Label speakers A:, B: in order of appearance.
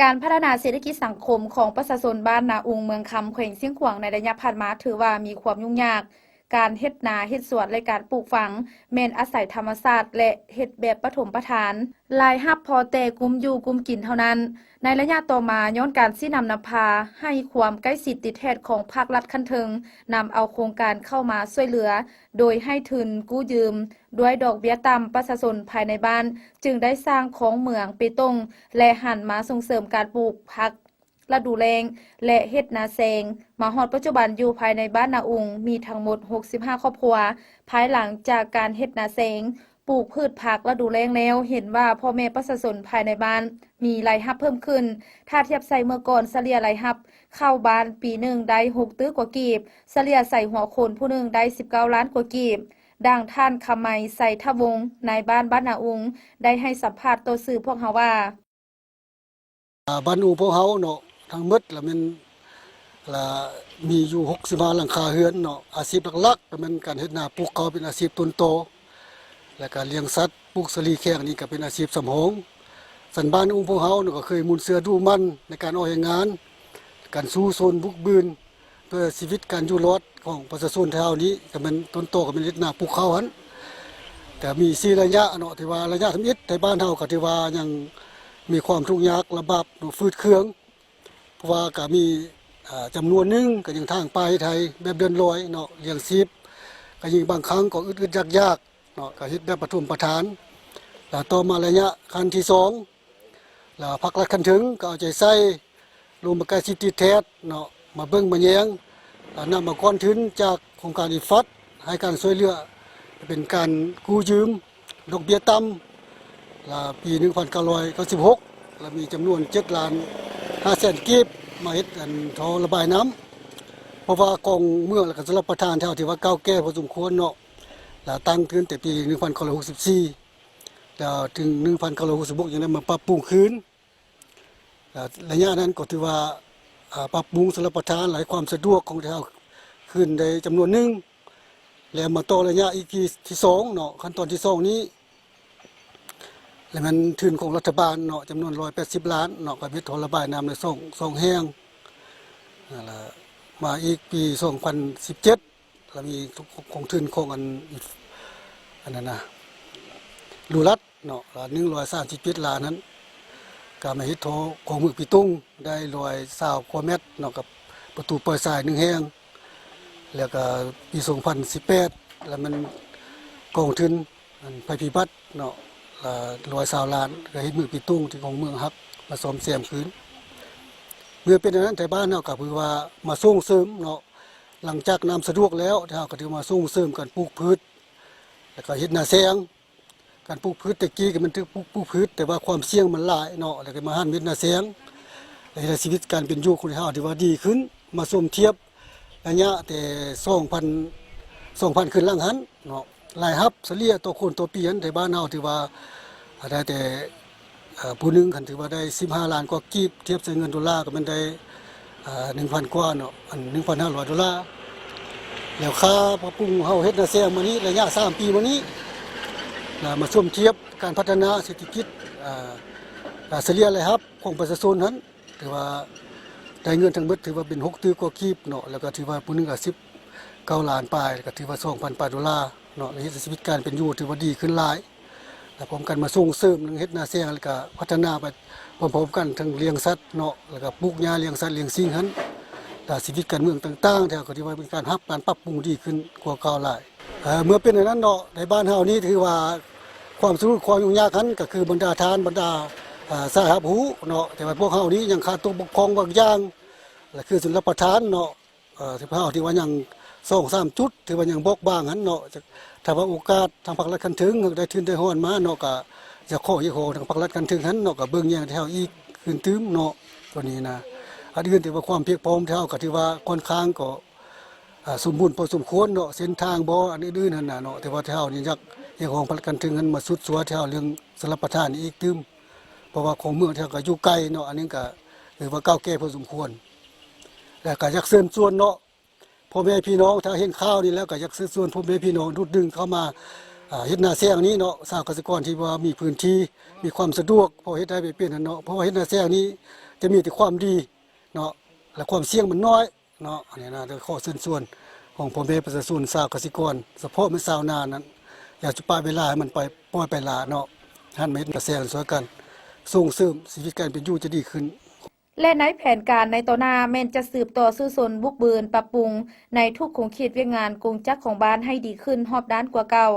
A: การพัฒนาเศรษฐกิจสังคมของประชาชนบ้านนาอุงเมืองคำแขวงเสียงขวางในระยะผ่านมาถือว่ามีความยุ่งยาก การเฮ็ดนาเฮ็ดสวนและการปลูกฝัง แม่นอาศัยธรรมชาติและเฮ็ดแบบปฐมประทานรายรับพอแต่กุมอยู่กุมกินเท่านั้น ในระยะต่อมาย้อนการสินำนำพา ให้ความใกล้ชิดติดแทดของภาครัฐคันเทิงนำเอาโครงการเข้ามาช่วยเหลือ โดยให้ทุนกู้ยืม ด้วยดอกเบี้ยต่ำประชาชนภายในบ้าน จึงได้สร้างของเหมืองเปตงและหันมาส่งเสริมการปลูกผัก ฤดูแล้งและเฮ็ดนาแซงมาฮอดปัจจุบันอยู่ภายในบ้านนาอุงมีทั้งหมด 65 ครอบครัว ภายหลังจากการเฮ็ดนาแซงปลูกพืชผักฤดูแล้งแล้ว เห็นว่าพ่อแม่ประชาชนภายในบ้าน มีรายรับเพิ่มขึ้น ถ้าเทียบใส่เมื่อก่อนเฉลี่ยรายรับ เข้าบ้านปีหนึ่งได้6ตื้อกว่ากีบเฉลี่ยใส่หัวคนผู้หนึ่งได้19ล้านกว่ากีบดังท่านคำไมใส่ทวงศ์นายบ้านบ้านนาอุง ได้ให้สัมภาษณ์ตัวสื่อพวกเฮาว่า
B: บ้านอูพวกเฮาเนาะ ทั้งหมดแล้วมันละมีอยู่65หลังคาเรือนเนาะอาชีพหลักๆก็แมันการเฮ็ดนาปลูกข้าวเป็นอาชีพต้นโต และการเลี้ยงสัตว์ปลูกสลีแข้งนี่ก็เป็นอาชีพสำรองสันบ้านอูพวกเฮาเนาะก็เคยมุนเสือดูมันในการออกแรงงาน การสู้โซนบุกบืน เพื่อชีวิตการอยู่รอดของประชาชนแถวนี้ก็เป็นต้นโตก็เป็นเฮ็ดนาปลูกข้าวหันแต่มีสี่ระยะเนาะที่ว่าระยะทำอิฐในบ้านเฮาก็ที่ว่ายังมีความทุกข์ยากลำบากหนูฟืดเครื่อง เพราะว่าก็มีจำานวนหนึงก็ยังทางไปไทยแบบเดินลอยเนาะเลี้ยงชีพก็ยิ่งบางครั้งก็อึดๆยากๆเนาะก็เฮ็ดแบบปฐมประทานแล้วต่อมาระยะขั้นที่สองแล้วพักรัดคันถึงก็เอาใจใส่ลงมาใกล้ชิดติดแทศเนาะมาเบิ่งมาแยงแล้วนำมาก้อนทุนจากโครงการอีฟัดให้การช่วยเหลือเป็นการกู้ยืมดอกเบี้ยต่ำลาปี 1996 แล้วมีจำนวน7ล้าน 5แสนกีบมาเฮ็ดอันท่อระบายน้ำเพราะว่ากองเมืองและก็สรับประทานแถวที่ว่าเก่าแก่พอสมควรเนาะแล้วตั้งขึ้นแต่ปี1964แล้วถึง1966ยังได้มาปรับปรุงคืนแล้วระยะนั้นก็ถือว่าปรับปรุงสำหรับประทานหลายความสะดวกของแถวขึ้นได้จำนวนหนึ่งแล้วมาต่อระยะอีกที่สองเนาะขั้นตอนที่สองนี้ แล้วมันทุนของรัฐบาลเนาะจำนวน180ล้านเนาะกับวิทย์ระบายน้ำในส่งส่งแห้งนั่นล่ะมาอีกปี2017แล้วมีของทุนของอันอันนั้นนะรูรัดเนาะละ137ล้านนั้นก็มาฮ็ดโทของมือปีตุ้งได้120กว่าเมตรเนาะกับประตูเปิดสายหนึ่งแห้งแล้วก็ปี2018แปดแล้วมันกองทุนอันภัยพิบัติเนาะ ละร้อยสาวล้านก็เฮ็ดมือปีตุ้งที่ของเมืองฮักมาซ่อมแซมคืนเมื่อเป็นอย่างนั้นแต่บ้านเฮาก็คือว่ามาส่งเสริมเนาะหลังจากน้ำสะดวกแล้วเฮาก็ถือมาส่งเสริมการปลูกพืช แล้วก็เฮ็ดนาแซงการปลูกพืชตะกี้ก็มันถือปลูกปลูกพืช แต่ว่าความเสี่ยงมันหลายเนาะแล้วก็มาหันเฮ็ดนาแซงแล้วเฮ็ดให้ชีวิตการเป็นอยู่ของเฮาที่ว่าดีขึ้น มาสมเทียบระยะแต่2,000 2,000ขึ้นหลังหันเนาะ รายรับเลียต่อคนต่อปีหันแต่บ้านเฮาถือว่าได้แต่ผู้หนึงคันถือว่าได้ 15 ล้านกว่ากีบเทียบใส่เงินดอลลาร์ก็มันได้เอ่อ1,000กว่าเนาะอัน1,500ดอลลาร์แล้วค่าปรับปรุงเฮาเฮ็ดนาแซงมานี้ระยะ3ปีมานี้นะมาส้มเทียบการพัฒนาเศรษฐกิจอ่าอ่าเลียเลยครับของประชาชนนั้นถือว่าได้เงินทั้งหมดถือว่าเป็น6ตื้อกว่ากีบเนาะแล้วก็ถือว่าผู้หนึงก็10 9ล้านปลายก็ถือว่า2,000ปลายดอลลาร์ เนาะในชีวิตการเป็นอยู่ถือว่าดีขึ้นหลายแล้วพร้อมกันมาส่งเสริมเรื่องเฮ็ดนาแซงแล้วก็พัฒนาไปพร้อมๆกันทั้งเลี้ยงสัตว์เนาะแล้วก็ปลูกหญ้าเลี้ยงสัตว์เลี้ยงสิ่งหั้นแต่ชีวิตการเมืองต่างๆแถวก็ที่ว่าเป็นการรับการปรับปรุงดีขึ้นกว่าเก่าหลายเอ่อเมื่อเป็นอย่างนั้นเนาะในบ้านเฮานี่ถือว่าความสะดวกความยุ่งยากนั้นก็คือบรรดาทานบรรดาอ่าสายรับหูเนาะแต่ว่าพวกเฮานี้ยังขาดตัวปกครองบางอย่างและคือสุนประทานเนาะเอ่อที่เฮาที่ว่ายัง สองสามจุดที่ว่ายังบกบ้างหันเนาะถ้าว่าโอกาสทางภาครัฐคันถึงได้ทุนได้ฮ้อนมาเนาะก็จะขออย่าขอทางภาครัฐคันถึงหันเนาะก็เบิ่งแยงแถวอีกคืนตึมเนาะตัวนี้นะอันอื่นที่ว่าความเพียงพร้อมแถวก็ที่ว่าค่อนข้างก็อ่าสมบูรณ์พอสมควรเนาะเส้นทางบ่อันอื่นนั่นน่ะเนาะแต่ว่าแถวนี้ยักย่างของภาครัฐคันถึงหันมาสุดสัวแถวเรื่องสารประทานอีกตึมเพราะว่าของเมืองแถวก็อยู่ไกลเนาะอันนี้ก็ถือว่าก้าวแก่พอสมควรแล้วก็ยากเสริมส่วนเนาะ พ่อแม่พี่น้องถ้าเห็นข้าวนี่แล้วก็อยากซื้อส่วนพ่อแม่พี่น้องดูดดึงเข้ามาเฮ็ดนาแซงนี้เนาะสางเกษตรกรที่ว่ามีพื้นที่มีความสะดวกพอเฮ็ดได้ไปเป็นนั่นเนาะเพราะว่าเฮ็ดนาแซงนี้จะมีแต่ความดีเนาะและความเสี่ยงมันน้อยเนาะอันนี้นะโดยข้อเชิญชวนของพ่อแม่ประชาชนชาวเกษตรกรเฉพาะมันชาวนานั้น อยากจะปล่อยเวลาให้มันไปปล่อยไปลาเนาะหันมาเฮ็ดกระแสกันสวยกันส่งเสริมชีวิตการเป็นอยู่จะดีขึ้น
A: และในแผนการในต่อหน้าแม่นจะสืบต่อสู้สนบุกเบินปรับปรุง ในทุกโครงขีดเวียงงานกงจักของบ้านให้ดีขึ้นรอบด้านกว่าเก่า